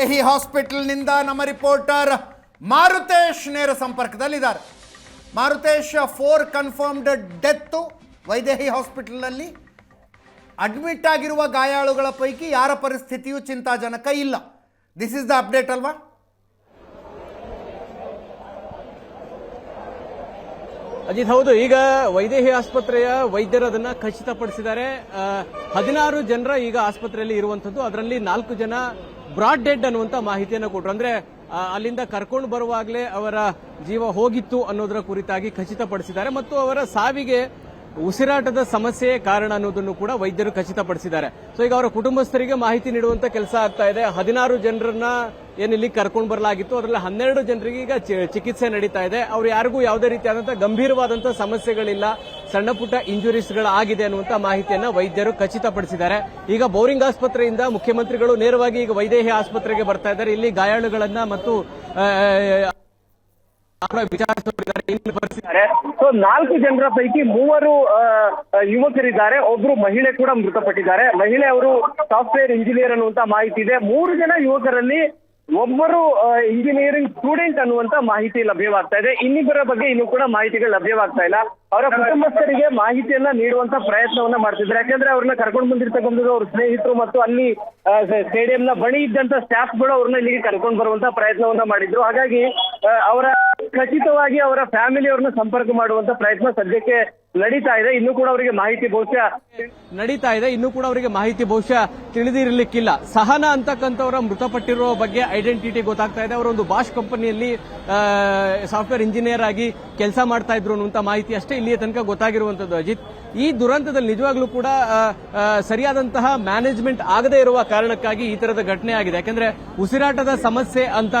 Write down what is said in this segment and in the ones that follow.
ಈ ಹಾಸ್ಪಿಟಲ್ನಿಂದ ನಮ್ಮ ರಿಪೋರ್ಟರ್ ಮಾರುತೇಶ್ ನೇರ ಸಂಪರ್ಕದಲ್ಲಿದ್ದಾರೆ. Marutesh four confirmed death Vaidehi ಹಾಸ್ಪಿಟಲ್ನಲ್ಲಿ admit ಆಗಿರುವ ಗಾಯಾಳುಗಳ ಪೈಕಿ ಯಾರ ಪರಿಸ್ಥಿತಿಯೂ ಚಿಂತಾಜನಕ ಇಲ್ಲ. ದಿಸ್ ಇಸ್ ದ ಅಪ್ಡೇಟ್ ಅಲ್ವಾ? ಅಜಿತ್, ಹೌದು, ಈಗ ವೈದೇಹಿ ಆಸ್ಪತ್ರೆಯ ವೈದ್ಯರು ಅದನ್ನ ಖಚಿತಪಡಿಸಿದ್ದಾರೆ. ಹದಿನಾರು ಜನರ ಈಗ ಆಸ್ಪತ್ರೆಯಲ್ಲಿ ಇರುವಂತದ್ದು ಅದರಲ್ಲಿ ನಾಲ್ಕು ಜನ ಬ್ರಾಡ್ ಡೆಡ್ ಅನ್ನುವಂತ ಮಾಹಿತಿಯನ್ನು ಕೊಟ್ಟರು ಅಂದ್ರೆ ಅಲ್ಲಿಂದ ಕರ್ಕೊಂಡು ಬರುವಾಗಲೇ ಅವರ ಜೀವ ಹೋಗಿತ್ತು ಅನ್ನೋದರ ಕುರಿತಾಗಿ ಖಚಿತಪಡಿಸಿದ್ದಾರೆ. ಮತ್ತು ಅವರ ಸಾವಿಗೆ ಉಸಿರಾಟದ ಸಮಸ್ಯೆ ಕಾರಣ ಅನ್ನೋದನ್ನು ಕೂಡ ವೈದ್ಯರು ಖಚಿತಪಡಿಸಿದ್ದಾರೆ. ಸೊ ಈಗ ಅವರ ಕುಟುಂಬಸ್ಥರಿಗೆ ಮಾಹಿತಿ ನೀಡುವಂತ ಕೆಲಸ ಆಗ್ತಾ ಇದೆ. ಹದಿನಾರು ಜನರನ್ನ ಏನಿಲ್ಲಿ ಕರ್ಕೊಂಡು ಬರಲಾಗಿತ್ತು, ಅದರಲ್ಲಿ ಹನ್ನೆರಡು ಜನರಿಗೆ ಈಗ ಚಿಕಿತ್ಸೆ ನಡೀತಾ ಇದೆ. ಅವರು ಯಾರಿಗೂ ಯಾವುದೇ ರೀತಿಯಾದಂತಹ ಗಂಭೀರವಾದಂತಹ ಸಮಸ್ಯೆಗಳಿಲ್ಲ. ಸಣ್ಣ ಪುಟ್ಟ ಇಂಜುರೀಸ್ಗಳಾಗಿದೆ ಅನ್ನುವಂತ ಮಾಹಿತಿಯನ್ನ ವೈದ್ಯರು ಖಚಿತಪಡಿಸಿದ್ದಾರೆ. ಈಗ ಬೌರಿಂಗ್ ಆಸ್ಪತ್ರೆಯಿಂದ ಮುಖ್ಯಮಂತ್ರಿಗಳು ನೇರವಾಗಿ ಈಗ ವೈದೇಹಿ ಆಸ್ಪತ್ರೆಗೆ ಬರ್ತಾ ಇದ್ದಾರೆ. ಇಲ್ಲಿ ಗಾಯಾಳುಗಳನ್ನ ಮತ್ತು ಸೊ ನಾಲ್ಕು ಜನರ ಪೈಕಿ ಮೂವರು ಯುವಕರಿದ್ದಾರೆ, ಒಬ್ರು ಮಹಿಳೆ ಕೂಡ ಮೃತಪಟ್ಟಿದ್ದಾರೆ. ಮಹಿಳೆ ಅವರು ಸಾಫ್ಟ್ವೇರ್ ಇಂಜಿನಿಯರ್ ಅನ್ನುವಂತ ಮಾಹಿತಿ ಇದೆ. ಮೂರು ಜನ ಯುವಕರಲ್ಲಿ ಒಬ್ಬರು ಇಂಜಿನಿಯರಿಂಗ್ ಸ್ಟೂಡೆಂಟ್ ಅನ್ನುವಂತ ಮಾಹಿತಿ ಲಭ್ಯವಾಗ್ತಾ ಇದೆ. ಇನ್ನಿಬ್ಬರ ಬಗ್ಗೆ ಇನ್ನು ಕೂಡ ಮಾಹಿತಿಗಳು ಲಭ್ಯವಾಗ್ತಾ ಇಲ್ಲ. ಅವರ ಕುಟುಂಬಸ್ಥರಿಗೆ ಮಾಹಿತಿಯನ್ನ ನೀಡುವಂತ ಪ್ರಯತ್ನವನ್ನ ಮಾಡ್ತಿದ್ದಾರೆ. ಯಾಕಂದ್ರೆ ಅವ್ರನ್ನ ಕರ್ಕೊಂಡು ಬಂದಿರ್ತಕ್ಕಂಥದ್ದು ಅವ್ರ ಸ್ನೇಹಿತರು ಮತ್ತು ಅಲ್ಲಿ ಸ್ಟೇಡಿಯಂನ ಬಳಿ ಇದ್ದಂತ ಸ್ಟಾಫ್ಗಳು ಅವ್ರನ್ನ ಇಲ್ಲಿಗೆ ಕರ್ಕೊಂಡು ಬರುವಂತ ಪ್ರಯತ್ನವನ್ನ ಮಾಡಿದ್ರು. ಹಾಗಾಗಿ ಅವರ ಖಚಿತವಾಗಿ ಅವರ ಫ್ಯಾಮಿಲಿ ಅವ್ರನ್ನ ಸಂಪರ್ಕ ಮಾಡುವಂತ ಪ್ರಯತ್ನ ಸದ್ಯಕ್ಕೆ ನಡೀತಾ ಇದೆ. ಇನ್ನು ಕೂಡ ಅವರಿಗೆ ಮಾಹಿತಿ ಬಹುಶಃ ನಡೀತಾ ಇದೆ. ಇನ್ನು ಕೂಡ ಅವರಿಗೆ ಮಾಹಿತಿ ಬಹುಶಃ ತಿಳಿದಿರಲಿಕ್ಕಿಲ್ಲ. ಸಹನ ಅಂತಕ್ಕಂಥವರ ಮೃತಪಟ್ಟಿರುವ ಬಗ್ಗೆ ಐಡೆಂಟಿಟಿ ಗೊತ್ತಾಗ್ತಾ ಇದೆ. ಅವರೊಂದು ಬಾಷ್ ಕಂಪನಿಯಲ್ಲಿ ಸಾಫ್ಟ್ವೇರ್ ಇಂಜಿನಿಯರ್ ಆಗಿ ಕೆಲಸ ಮಾಡ್ತಾ ಇದ್ರು ಅನ್ನುವಂತ ಮಾಹಿತಿ ಅಷ್ಟೇ ಇಲ್ಲಿಯ ತನಕ ಗೊತ್ತಾಗಿರುವಂತದ್ದು ಅಜಿತ್. ಈ ದುರಂತದಲ್ಲಿ ನಿಜವಾಗ್ಲೂ ಕೂಡ ಸರಿಯಾದಂತಹ ಮ್ಯಾನೇಜ್ಮೆಂಟ್ ಆಗದೇ ಇರುವ ಕಾರಣಕ್ಕಾಗಿ ಈ ತರದ ಘಟನೆ ಆಗಿದೆ. ಯಾಕಂದ್ರೆ ಉಸಿರಾಟದ ಸಮಸ್ಯೆ ಅಂತ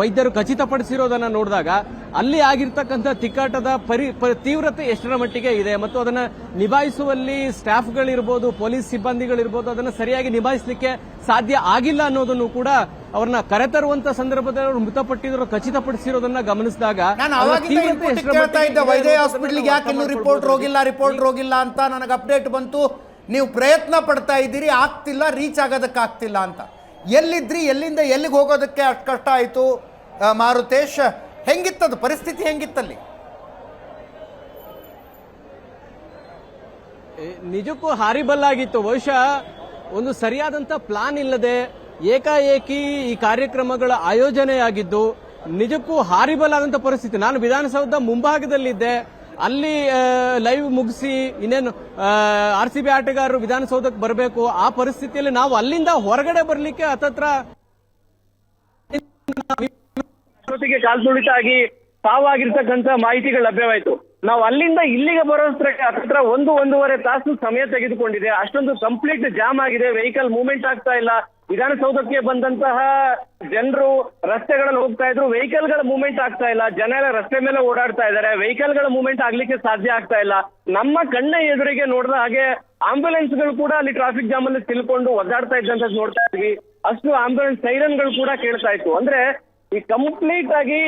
ವೈದ್ಯರು ಖಚಿತಪಡಿಸಿರೋದನ್ನ ನೋಡಿದಾಗ ಅಲ್ಲಿ ಆಗಿರ್ತಕ್ಕಂಥ ತಿಕ್ಕಾಟದ ಪರಿ ತೀವ್ರತೆ ಎಷ್ಟರ ಮಟ್ಟಿಗೆ ಇದೆ ಮತ್ತು ಅದನ್ನ ನಿಭಾಯಿಸುವಲ್ಲಿ ಸ್ಟಾಫ್ಗಳಿರ್ಬೋದು ಪೊಲೀಸ್ ಸಿಬ್ಬಂದಿಗಳಿರ್ಬೋದು ಅದನ್ನ ಸರಿಯಾಗಿ ನಿಭಾಯಿಸಲಿಕ್ಕೆ ಸಾಧ್ಯ ಆಗಿಲ್ಲ ಅನ್ನೋದನ್ನು ಕೂಡ ಅವ್ರನ್ನ ಕರೆತರುವಂತ ಸಂದರ್ಭದಲ್ಲಿ ಅವರು ಮೃತಪಟ್ಟಿದ್ರು ಖಚಿತಪಡಿಸಿರೋದನ್ನ ಗಮನಿಸಿದಾಗ ವೈದ್ಯ ಹಾಸ್ಪಿಟಲ್ ಹಾಸ್ಪಿಟ್ಲಿಗೆ ಯಾಕೆ ಇನ್ನೂ ರಿಪೋರ್ಟ್. ಹೋಗಿಲ್ಲ ರಿಪೋರ್ಟ್ ಹೋಗಿಲ್ಲ ಅಂತ ನನಗೆ ಅಪ್ಡೇಟ್ ಬಂತು. ನೀವು ಪ್ರಯತ್ನ ಪಡ್ತಾ ಇದ್ದೀರಿ ಆಗ್ತಿಲ್ಲ ರೀಚ್ ಆಗೋದಕ್ಕೆ ಆಗ್ತಿಲ್ಲ ಅಂತ. ಎಲ್ಲಿದ್ರಿ ಎಲ್ಲಿಂದ ಎಲ್ಲಿಗೆ ಹೋಗೋದಕ್ಕೆ ಅಷ್ಟು ಕಷ್ಟ ಆಯಿತು ಮಾರುತೇಶ್? ಹೆಂಗಿತ್ತದು ಪರಿಸ್ಥಿತಿ ಹೆಂಗಿತ್ತಲ್ಲಿ? ನಿಜಕ್ಕೂ ಹಾರಿಬಲ್ ಆಗಿತ್ತು ಬಹುಶಃ ಒಂದು ಸರಿಯಾದಂತ ಪ್ಲಾನ್ ಇಲ್ಲದೆ ಏಕಾಏಕಿ ಈ ಕಾರ್ಯಕ್ರಮಗಳ ಆಯೋಜನೆಯಾಗಿದ್ದು ನಿಜಕ್ಕೂ ಹಾರಿಬಲ್ ಆದಂತ ಪರಿಸ್ಥಿತಿ. ನಾನು ವಿಧಾನಸೌಧ ಮುಂಭಾಗದಲ್ಲಿದ್ದೆ. ಅಲ್ಲಿ ಲೈವ್ ಮುಗಿಸಿ ಇನ್ನೇನು ಆರ್ ಸಿ ಬಿ ಆಟಗಾರರು ವಿಧಾನಸೌಧಕ್ಕೆ ಬರಬೇಕು. ಆ ಪರಿಸ್ಥಿತಿಯಲ್ಲಿ ನಾವು ಅಲ್ಲಿಂದ ಹೊರಗಡೆ ಬರಲಿಕ್ಕೆ ಹತ್ತತ್ರ ಕಾಲ್ತುಳಿತ ಆಗಿ ಸಾವಾಗಿರ್ತಕ್ಕಂಥ ಮಾಹಿತಿಗಳು ಲಭ್ಯವಾಯಿತು. ನಾವು ಅಲ್ಲಿಂದ ಇಲ್ಲಿಗೆ ಬರೋದ್ರಕ್ಕೆ ಹತ್ರ ಒಂದು ಒಂದೂವರೆ ತಾಸು ಸಮಯ ತೆಗೆದುಕೊಂಡಿದೆ. ಅಷ್ಟೊಂದು ಕಂಪ್ಲೀಟ್ ಜಾಮ್ ಆಗಿದೆ. ವೆಹಿಕಲ್ ಮೂವ್ಮೆಂಟ್ ಆಗ್ತಾ ಇಲ್ಲ. ವಿಧಾನಸೌಧಕ್ಕೆ ಬಂದಂತಹ ಜನರು ರಸ್ತೆಗಳಲ್ಲಿ ಹೋಗ್ತಾ ಇದ್ರು. ವೆಹಿಕಲ್ಗಳ ಮೂವ್ಮೆಂಟ್ ಆಗ್ತಾ ಇಲ್ಲ. ಜನ ಎಲ್ಲ ರಸ್ತೆ ಮೇಲೆ ಓಡಾಡ್ತಾ ಇದ್ದಾರೆ. ವೆಹಿಕಲ್ಗಳ ಮೂವ್ಮೆಂಟ್ ಆಗ್ಲಿಕ್ಕೆ ಸಾಧ್ಯ ಆಗ್ತಾ ಇಲ್ಲ. ನಮ್ಮ ಕಣ್ಣ ಎದುರಿಗೆ ನೋಡಿದ ಹಾಗೆ ಆಂಬ್ಯುಲೆನ್ಸ್ಗಳು ಕೂಡ ಅಲ್ಲಿ ಟ್ರಾಫಿಕ್ ಜಾಮ್ ಅಲ್ಲಿ ತಿಳ್ಕೊಂಡು ಒದ್ದಾಡ್ತಾ ಇದ್ದಂತ ನೋಡ್ತಾ ಇದ್ವಿ. ಅಷ್ಟು ಆಂಬ್ಯುಲೆನ್ಸ್ ಸೈರನ್ಗಳು ಕೂಡ ಕೇಳ್ತಾ ಇತ್ತು. ಅಂದ್ರೆ ಈ ಕಂಪ್ಲೀಟ್ ಆಗಿ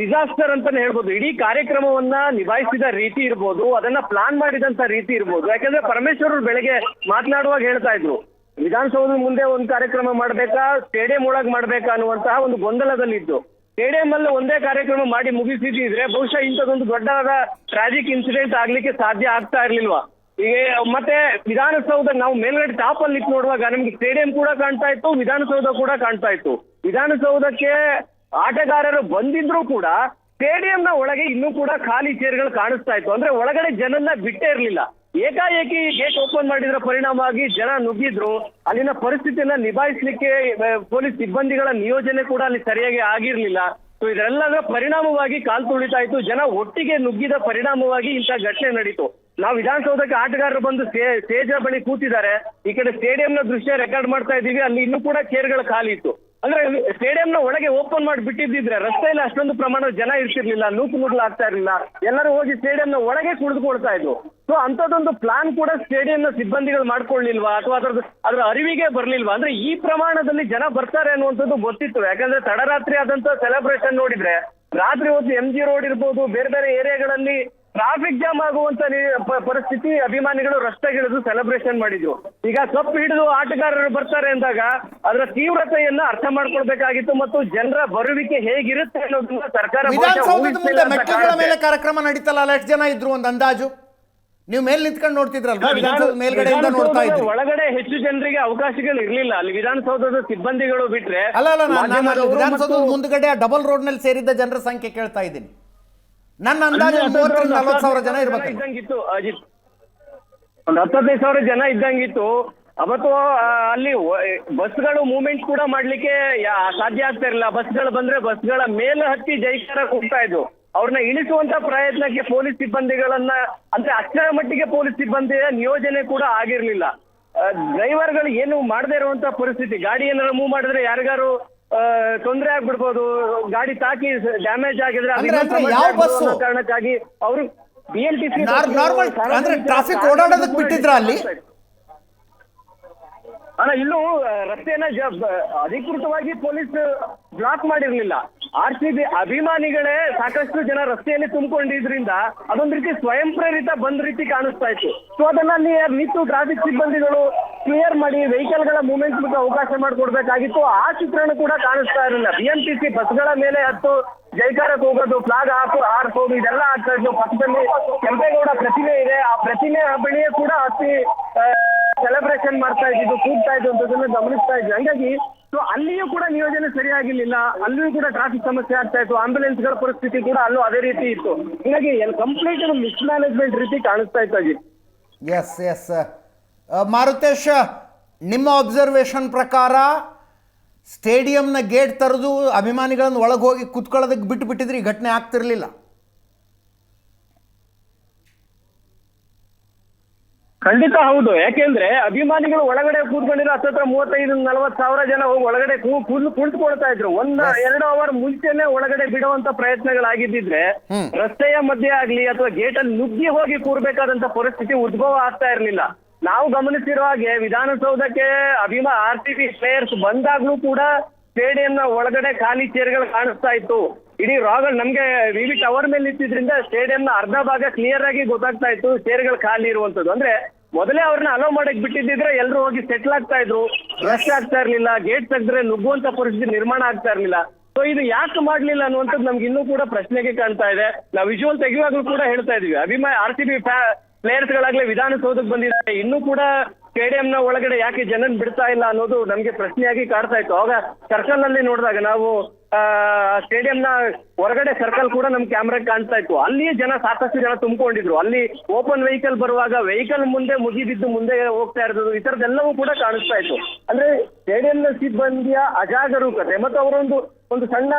ಡಿಸಾಸ್ಟರ್ ಅಂತಾನೆ ಹೇಳ್ಬೋದು. ಇಡೀ ಕಾರ್ಯಕ್ರಮವನ್ನ ನಿಭಾಯಿಸಿದ ರೀತಿ ಇರ್ಬೋದು, ಅದನ್ನ ಪ್ಲಾನ್ ಮಾಡಿದಂತ ರೀತಿ ಇರ್ಬೋದು. ಯಾಕಂದ್ರೆ ಪರಮೇಶ್ವರ್ ಅವ್ರು ಬೆಳಗ್ಗೆ ಮಾತನಾಡುವಾಗ ಹೇಳ್ತಾ ಇದ್ರು, ವಿಧಾನಸೌಧದ ಮುಂದೆ ಒಂದು ಕಾರ್ಯಕ್ರಮ ಮಾಡ್ಬೇಕಾ ಸ್ಟೇಡಿಯಂ ಒಳಗ್ ಮಾಡ್ಬೇಕಾ ಅನ್ನುವಂತಹ ಒಂದು ಗೊಂದಲದಲ್ಲಿದ್ದು ಸ್ಟೇಡಿಯಂ ಅಲ್ಲಿ ಒಂದೇ ಕಾರ್ಯಕ್ರಮ ಮಾಡಿ ಮುಗಿಸಿದ್ರೆ ಬಹುಶಃ ಇಂಥದ್ದೊಂದು ದೊಡ್ಡದಾದ ಟ್ರಾಜಿಕ್ ಇನ್ಸಿಡೆಂಟ್ ಆಗ್ಲಿಕ್ಕೆ ಸಾಧ್ಯ ಆಗ್ತಾ ಇರ್ಲಿಲ್ವಾ? ಈಗ ಮತ್ತೆ ವಿಧಾನಸೌಧ ನಾವು ಮೇಲ್ಗಡೆ ಟಾಪ್ ಅಲ್ಲಿ ನೋಡುವಾಗ ನಮ್ಗೆ ಸ್ಟೇಡಿಯಂ ಕೂಡ ಕಾಣ್ತಾ ಇತ್ತು, ವಿಧಾನಸೌಧ ಕೂಡ ಕಾಣ್ತಾ ಇತ್ತು. ವಿಧಾನಸೌಧಕ್ಕೆ ಆಟಗಾರರು ಬಂದಿದ್ರು ಕೂಡ ಸ್ಟೇಡಿಯಂನ ಒಳಗೆ ಇನ್ನೂ ಕೂಡ ಖಾಲಿ ಚೇರ್ಗಳು ಕಾಣಿಸ್ತಾ ಇತ್ತು. ಅಂದ್ರೆ ಒಳಗಡೆ ಜನನ್ನ ಬಿಟ್ಟೇ ಇರಲಿಲ್ಲ. ಏಕಾಏಕಿ ಗೇಟ್ ಓಪನ್ ಮಾಡಿದ್ರ ಪರಿಣಾಮವಾಗಿ ಜನ ನುಗ್ಗಿದ್ರು. ಅಲ್ಲಿನ ಪರಿಸ್ಥಿತಿಯನ್ನ ನಿಭಾಯಿಸ್ಲಿಕ್ಕೆ ಪೊಲೀಸ್ ಸಿಬ್ಬಂದಿಗಳ ನಿಯೋಜನೆ ಕೂಡ ಅಲ್ಲಿ ಸರಿಯಾಗಿ ಆಗಿರ್ಲಿಲ್ಲ. ಸೊ ಇದೆಲ್ಲದರ ಪರಿಣಾಮವಾಗಿ ಕಾಲ್ ತುಳಿತಾ ಇತ್ತು. ಜನ ಒಟ್ಟಿಗೆ ನುಗ್ಗಿದ ಪರಿಣಾಮವಾಗಿ ಇಂಥ ಘಟನೆ ನಡೀತು. ನಾವು ವಿಧಾನಸೌಧಕ್ಕೆ ಆಟಗಾರರು ಬಂದು ಸ್ಟೇ- ಸ್ಟೇಜ್ ಬಳಿ ಕೂತಿದ್ದಾರೆ. ಈ ಕಡೆ ಸ್ಟೇಡಿಯಂನ ದೃಶ್ಯ ರೆಕಾರ್ಡ್ ಮಾಡ್ತಾ ಇದ್ದೀವಿ. ಅಲ್ಲಿ ಇನ್ನೂ ಕೂಡ ಚೇರ್ಗಳು ಖಾಲಿ ಇತ್ತು. ಅಂದ್ರೆ ಸ್ಟೇಡಿಯಂನ ಒಳಗೆ ಓಪನ್ ಮಾಡಿ ಬಿಟ್ಟಿದ್ದಿದ್ರೆ ರಸ್ತೆಯಲ್ಲಿ ಅಷ್ಟೊಂದು ಪ್ರಮಾಣದ ಜನ ಇರ್ತಿರ್ಲಿಲ್ಲ ನೂಕು ಆಗ್ತಾ ಇರ್ಲಿಲ್ಲ. ಎಲ್ಲರೂ ಹೋಗಿ ಸ್ಟೇಡಿಯಂನ ಒಳಗೆ ಕುಳಿದುಕೊಳ್ತಾ ಇದ್ರು ಸೊ ಅಂತದೊಂದು ಪ್ಲಾನ್ ಕೂಡ ಸ್ಟೇಡಿಯಂನ ಸಿಬ್ಬಂದಿಗಳು ಮಾಡ್ಕೊಳ್ಳಿಲ್ವಾ ಅಥವಾ ಅದ್ರದ್ದು ಅದ್ರ ಅರಿವಿಗೆ ಬರ್ಲಿಲ್ವಾ? ಅಂದ್ರೆ ಈ ಪ್ರಮಾಣದಲ್ಲಿ ಜನ ಬರ್ತಾರೆ ಅನ್ನುವಂಥದ್ದು ಗೊತ್ತಿತ್ತು. ಯಾಕಂದ್ರೆ ತಡರಾತ್ರಿ ಆದಂತ ಸೆಲೆಬ್ರೇಷನ್ ನೋಡಿದ್ರೆ, ರಾತ್ರಿ ಹೊತ್ತು ಎಂ ಜಿ ರೋಡ್ ಇರ್ಬೋದು, ಬೇರೆ ಬೇರೆ ಏರಿಯಾಗಳಲ್ಲಿ ಟ್ರಾಫಿಕ್ ಜಾಮ್ ಆಗುವಂತ ಪರಿಸ್ಥಿತಿ ಅಭಿಮಾನಿಗಳು ರಸ್ತೆಗಿಳಿದು ಸೆಲೆಬ್ರೇಷನ್ ಮಾಡಿದ್ರು ಈಗ ಕಪ್ ಹಿಡಿದು ಆಟಗಾರರು ಬರ್ತಾರೆ ಅಂದಾಗ ಅದರ ತೀವ್ರತೆಯನ್ನ ಅರ್ಥ ಮಾಡ್ಕೊಳ್ಬೇಕಾಗಿತ್ತು ಮತ್ತು ಜನರ ಬರುವಿಕೆ ಹೇಗಿರುತ್ತೆ ಅನ್ನೋದನ್ನ ಸರ್ಕಾರ ಮೆಟ್ಟಿಲುಗಳ ಮೇಲೆ ಕಾರ್ಯಕ್ರಮ ನಡೀತಲ್ಲ ಅಲ್ಲ ಎಷ್ಟು ಜನ ಇದ್ರು ಒಂದು ಅಂದಾಜು? ನೀವು ಮೇಲೆ ನಿಂತ್ಕೊಂಡು ನೋಡ್ತಿದ್ರಲ್ವಾ? ವಿಧಾನಸೌಧ ಮೇಲ್ಗಡೆಯಿಂದ ನೋಡ್ತಾ ಇದ್ರಿ. ಒಳಗಡೆ ಹೆಚ್ಚು ಜನರಿಗೆ ಅವಕಾಶಗಳು ಇರ್ಲಿಲ್ಲ. ಅಲ್ಲಿ ವಿಧಾನಸೌಧದ ಸಿಬ್ಬಂದಿಗಳು ಬಿಟ್ರೆ ಅಲ್ಲ ಅಲ್ಲ ನಾನು- ವಿಧಾನಸೌಧದ ಮುಂದ್ಗಡೆ ಡಬಲ್ ರೋಡ್ನಲ್ಲಿ ಸೇರಿದ್ದ ಜನರ ಸಂಖ್ಯೆ ಕೇಳ್ತಾ ಇದ್ದೀನಿ. ನನ್ನ ಅಂದಾಜು ಮೂವತ್ತರಿಂದ ನಲವತ್ತು ಸಾವಿರ ಜನ ಇರ್ಬೇಕು ಇದ್ದಂಗಿತ್ತು ಅಜಿತ್. ಒಂದು ಹತ್ತೈದು ಸಾವಿರ ಜನ ಇದ್ದಂಗಿತ್ತು. ಅವತ್ತು ಅಲ್ಲಿ ಬಸ್ಗಳು ಮೂವ್ಮೆಂಟ್ ಕೂಡ ಮಾಡ್ಲಿಕ್ಕೆ ಸಾಧ್ಯ ಆಗ್ತಾ ಇರಲಿಲ್ಲ. ಬಸ್ಗಳು ಬಂದ್ರೆ ಬಸ್ಗಳ ಮೇಲೆ ಹತ್ತಿ ಜೈಕಾರ ಹೋಗ್ತಾ ಇದ್ವು. ಅವ್ರನ್ನ ಇಳಿಸುವಂತ ಪ್ರಯತ್ನಕ್ಕೆ ಪೊಲೀಸ್ ಸಿಬ್ಬಂದಿಗಳನ್ನ ಅಂದ್ರೆ ಅಷ್ಟರ ಮಟ್ಟಿಗೆ ಪೊಲೀಸ್ ಸಿಬ್ಬಂದಿಯ ನಿಯೋಜನೆ ಕೂಡ ಆಗಿರ್ಲಿಲ್ಲ. ಡ್ರೈವರ್ಗಳು ಏನು ಮಾಡದೇ ಇರುವಂತ ಪರಿಸ್ಥಿತಿ ಗಾಡಿ ಏನಾದ್ರು ಮೂವ್ ಮಾಡಿದ್ರೆ ಯಾರಿಗಾರು ತೊಂದರೆ ಆಗ್ಬಿಡ್ಬೋದು. ಗಾಡಿ ತಾಕಿ ಡ್ಯಾಮೇಜ್ ಆಗಿದ್ರೆ ಅಂದ್ರೆ- ಅಂದ್ರೆ ಬಸ್ಸು? ಕಾರಣಕ್ಕಾಗಿ ಅವರು B L T C normal ಅಂದ್ರೆ ಟ್ರಾಫಿಕ್ ಓಡಾಡೋದಕ್ಕೆ ಬಿಟ್ಟಿದ್ರಾ ಅಲ್ಲಿ? ಅಣ್ಣ ಇಲ್ಲೂ ಆ, ರಸ್ತೆಯನ್ನ ಜ- ಬ- ಅಧಿಕೃತವಾಗಿ ಪೊಲೀಸ್ ಬ್ಲಾಕ್ ಮಾಡಿರ್ಲಿಲ್ಲ. ಆರ್ ಸಿ ಬಿ ಅಭಿಮಾನಿಗಳೇ ಸಾಕಷ್ಟು ಜನ ರಸ್ತೆಯಲ್ಲಿ ತುಂಬಿಕೊಂಡಿದ್ರಿಂದ ಅದೊಂದ್ ರೀತಿ ಸ್ವಯಂ ಪ್ರೇರಿತ ಬಂದ್ ರೀತಿ ಕಾಣಿಸ್ತಾ ಇತ್ತು. ಸೊ ಅದನ್ನ ನಿಂತು ಟ್ರಾಫಿಕ್ ಸಿಬ್ಬಂದಿಗಳು ಕ್ಲಿಯರ್ ಮಾಡಿ ವೆಹಿಕಲ್ಗಳ ಮೂವ್ಮೆಂಟ್ ಅವಕಾಶ ಮಾಡಿಕೊಡ್ಬೇಕಾಗಿತ್ತು. ಆ ಚಿತ್ರಣ ಕೂಡ ಕಾಣಿಸ್ತಾ ಇರಲಿಲ್ಲ. ಬಿ ಎಂ ಟಿ ಸಿ ಬಸ್ಗಳ ಮೇಲೆ ಹತ್ತು ಜೈಕಾರಕ್ಕೆ ಹೋಗೋದು ಫ್ಲಾಗ್ ಹಾಕು ಹಾರಿಸೋದು ಇದೆಲ್ಲ ಆಗ್ತಾ ಇದ್ವು ಪಕ್ಕದಲ್ಲಿ ಕೆಂಪೇಗೌಡ ಪ್ರತಿಮೆ ಇದೆ. ಆ ಪ್ರತಿಮೆ ಬಳಿಯೇ ಕೂಡ ಅತಿ ಸೆಲೆಬ್ರೇಷನ್ ಮಾಡ್ತಾ ಇದ್ದು ಕೂಗ್ತಾ ಇದ್ದು ಅಂತದನ್ನ ಗಮನಿಸ್ತಾ ಇದ್ವಿ. ಹಂಗಾಗಿ ಸೊ ಅಲ್ಲಿಯೂ ಕೂಡ ನಿಯೋಜನೆ ಸರಿಯಾಗಿರ್ಲಿಲ್ಲ ಅಲ್ಲೂ ಕೂಡ ಟ್ರಾಫಿಕ್ ಸಮಸ್ಯೆ ಆಗ್ತಾ ಇತ್ತು ಆಂಬ್ಯುಲೆನ್ಸ್ಗಳ ಪರಿಸ್ಥಿತಿ ಕೂಡ ಅಲ್ಲೂ ಅದೇ ರೀತಿ ಇತ್ತು. ಹೀಗಾಗಿ ಕಂಪ್ಲೀಟ್ ಮಿಸ್ ಮ್ಯಾನೇಜ್ಮೆಂಟ್ ರೀತಿ ಕಾಣಿಸ್ತಾ ಇತ್ತು ಅಜಿತ್ ಎಸ್ ಎಸ್ ಮಾರುತೇಶ್, ನಿಮ್ಮ ಅಬ್ಸರ್ವೇಷನ್ ಪ್ರಕಾರ ಸ್ಟೇಡಿಯಂನ ಗೇಟ್ ತೆರೆದು ಅಭಿಮಾನಿಗಳನ್ನು ಒಳಗೆ ಹೋಗಿ ಕುತ್ಕೊಳ್ಳೋದಕ್ಕೆ ಬಿಟ್ಟು ಬಿಟ್ಟಿದ್ರೆ ಈ ಘಟನೆ ಆಗ್ತಿರ್ಲಿಲ್ಲ? ಖಂಡಿತ ಹೌದು. ಯಾಕೆಂದ್ರೆ ಅಭಿಮಾನಿಗಳು ಒಳಗಡೆ ಕೂತ್ಕೊಂಡಿರೋ ಹತ್ತತ್ರ ಮೂವತ್ತೈದು ನಲವತ್ತು ಸಾವಿರ ಜನ ಹೋಗಿ ಒಳಗಡೆ ಕುಳಿತುಕೊಳ್ತಾ ಇದ್ರು. ಒಂದ್ ಎರಡು ಅವರ್ ಮುಂಚೆನೆ ಒಳಗಡೆ ಬಿಡುವಂತ ಪ್ರಯತ್ನಗಳಾಗಿದ್ದಿದ್ರೆ ರಸ್ತೆಯ ಮಧ್ಯೆ ಆಗ್ಲಿ ಅಥವಾ ಗೇಟ್ ಅಲ್ಲಿ ನುಗ್ಗಿ ಹೋಗಿ ಕೂರ್ಬೇಕಾದಂತ ಪರಿಸ್ಥಿತಿ ಉದ್ಭವ ಆಗ್ತಾ ಇರ್ಲಿಲ್ಲ. ನಾವು ಗಮನಿಸಿರುವ ಹಾಗೆ ವಿಧಾನಸೌಧಕ್ಕೆ ಅಭಿಮಾ ಆರ್ ಸಿ ಬಿ ಪ್ಲೇಯರ್ಸ್ ಬಂದಾಗ್ಲೂ ಕೂಡ ಸ್ಟೇಡಿಯಂನ ಒಳಗಡೆ ಖಾಲಿ ಚೇರ್ಗಳು ಕಾಣಿಸ್ತಾ ಇತ್ತು. ಇಡೀ ರಾಗಲ್ ನಮ್ಗೆ ವಿವಿ ಟವರ್ ಮೇಲೆ ನಿಂತಿದ್ರಿಂದ ಸ್ಟೇಡಿಯಂನ ಅರ್ಧ ಭಾಗ ಕ್ಲಿಯರ್ ಆಗಿ ಗೊತ್ತಾಗ್ತಾ ಇತ್ತು ಚೇರ್ಗಳು ಖಾಲಿ ಇರುವಂತದ್ದು ಅಂದ್ರೆ ಮೊದಲೇ ಅವ್ರನ್ನ ಅಲೋ ಮಾಡಕ್ ಬಿಟ್ಟಿದ್ದಿದ್ರೆ ಎಲ್ಲರೂ ಹೋಗಿ ಸೆಟ್ಲ್ ಆಗ್ತಾ ಇದ್ರು. ರಶ್ ಆಗ್ತಾ ಇರ್ಲಿಲ್ಲ ಗೇಟ್ ತೆಗೆದ್ರೆ ನುಗ್ಗುವಂತ ಪರಿಸ್ಥಿತಿ ನಿರ್ಮಾಣ ಆಗ್ತಾ ಇರ್ಲಿಲ್ಲ. ಸೊ ಇದು ಯಾಕೆ ಮಾಡ್ಲಿಲ್ಲ ಅನ್ನುವಂಥದ್ದು ನಮ್ಗೆ ಇನ್ನೂ ಕೂಡ ಪ್ರಶ್ನೆಗೆ ಕಾಣ್ತಾ ಇದೆ. ನಾವು ವಿಜುವಲ್ ತೆಗೆಯುವಾಗಲೂ ಕೂಡ ಹೇಳ್ತಾ ಇದೀವಿ. ಅಭಿಮಾನ ಆರ್ ಸಿ ಬಿ ಪ್ಲೇಯರ್ಸ್ ಗಳಾಗ್ಲೇ ವಿಧಾನಸೌಧಕ್ಕೆ ಬಂದಿದ್ದಾರೆ. ಇನ್ನೂ ಕೂಡ ಸ್ಟೇಡಿಯಂನ ಒಳಗಡೆ ಯಾಕೆ ಜನನ್ ಬಿಡ್ತಾ ಇಲ್ಲ ಅನ್ನೋದು ನಮ್ಗೆ ಪ್ರಶ್ನೆಯಾಗಿ ಕಾಡ್ತಾ ಇತ್ತು. ಅವಾಗ ಸರ್ಕಲ್ನಲ್ಲಿ ನೋಡಿದಾಗ ನಾವು ಸ್ಟೇಡಿಯಂನ ಹೊರಗಡೆ ಸರ್ಕಲ್ ಕೂಡ ನಮ್ ಕ್ಯಾಮ್ರಾ ಕಾಣ್ತಾ ಇತ್ತು. ಅಲ್ಲಿಯೇ ಜನ ಸಾಕಷ್ಟು ಜನ ತುಂಬಿಕೊಂಡಿದ್ರು. ಅಲ್ಲಿ ಓಪನ್ ವೆಹಿಕಲ್ ಬರುವಾಗ ವೆಹಿಕಲ್ ಮುಂದೆ ಮುಗಿದಿದ್ದು ಮುಂದೆ ಹೋಗ್ತಾ ಇರೋದು, ಈ ತರದೆಲ್ಲವೂ ಕೂಡ ಕಾಣಿಸ್ತಾ ಇತ್ತು. ಅಂದ್ರೆ ಸ್ಟೇಡಿಯಂನ ಸಿಬ್ಬಂದಿಯ ಅಜಾಗರೂಕತೆ, ಮತ್ತು ಅವರೊಂದು, ಒಂದು ಸಣ್ಣ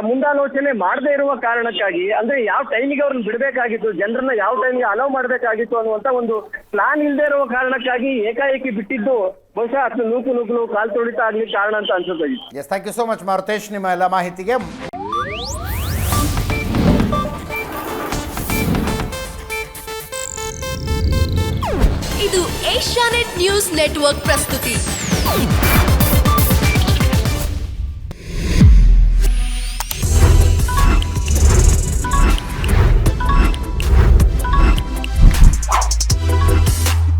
ಮುಂದಾಲೋಚನೆ ಮಾಡದೇ ಇರುವ ಕಾರಣಕ್ಕಾಗಿ, ಅಂದ್ರೆ ಯಾವ ಟೈಮಿಗೆ ಅವ್ರನ್ನ ಬಿಡಬೇಕಾಗಿತ್ತು, ಜನರನ್ನ ಯಾವ ಟೈಮ್ಗೆ ಅಲೋ ಮಾಡಬೇಕಾಗಿತ್ತು ಅನ್ನುವಂತ ಒಂದು ಪ್ಲಾನ್ ಇಲ್ಲದೆ ಇರುವ ಕಾರಣಕ್ಕಾಗಿ ಏಕಾಏಕಿ ಬಿಟ್ಟಿದ್ದು ಬಹುಶಃ ಅಷ್ಟು ನೂಕು ನೂಕು ಕಾಲ್ ತುಳಿತ ಆಗ್ಲಿ ಕಾರಣ ಅಂತ ಅನ್ಸುತ್ತೆ. Yes thank you so much Marutesh ನಿಮ್ಮ ಎಲ್ಲ ಮಾಹಿತಿಗೆ ಇದು ಏಷ್ಯಾನೆಟ್ ನ್ಯೂಸ್ ನೆಟ್ವರ್ಕ್ ಪ್ರಸ್ತುತಿ